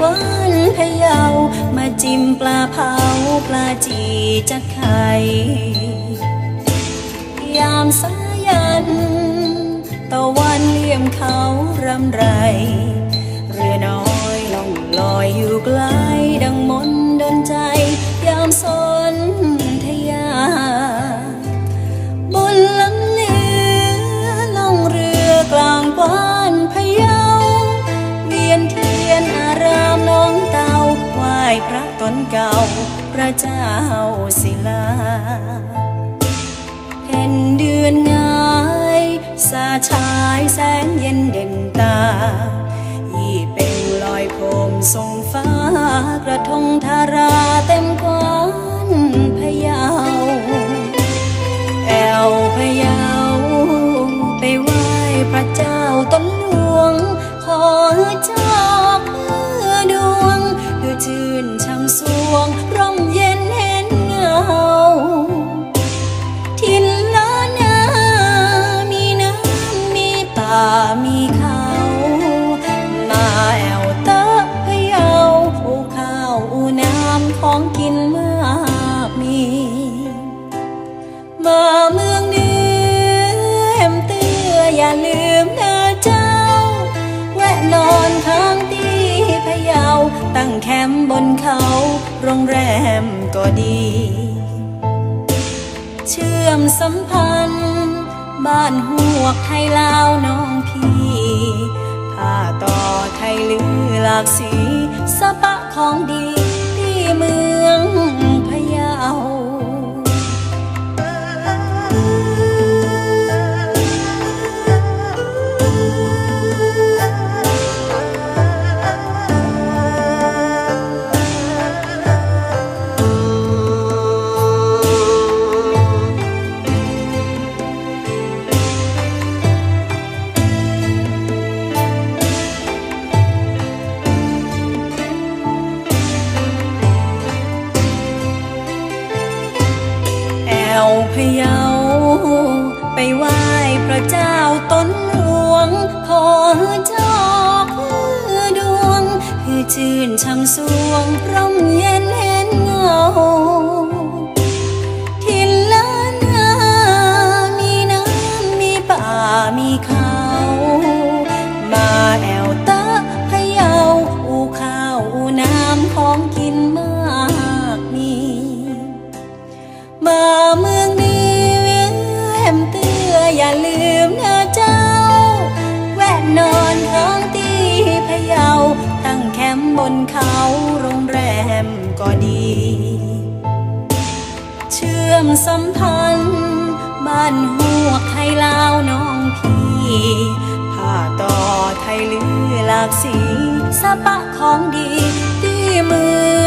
กวานพะเยา มาจิ้มปลาเผาปลาจีจักไข่ยามสายัน ตะวันเลี่ยมเขารำไร พระเจ้าศิลาเห็นเดือนงายสาชายแสงเย็นเด่นตายี่เป็นลอยโคมทรงฟ้ากระทงทารา พะเยาตั้งแคมป์บนเขา โรงแรมก็ดี เชื่อมสัมพันธ์ บ้านหวกไทยลาวน้องพี่ผ้าต่อไทยลือหลากสีสะปะของดี พยาไปไหว้พระเจ้าต้นหลวง ขอเจ้าคือดวง คือชื่นช่ำสวงพร่มเย ลืมนะเจ้า แวะนอนค้างที่พะเยา ตั้งแคมป์บนเขาโรงแรมก็ดี เชื่อมสัมพันธ์ บ้านหัวไทยลาวน้องพี่ผ้าต่อไทยลือหลากสีสะปะของดีที่มือ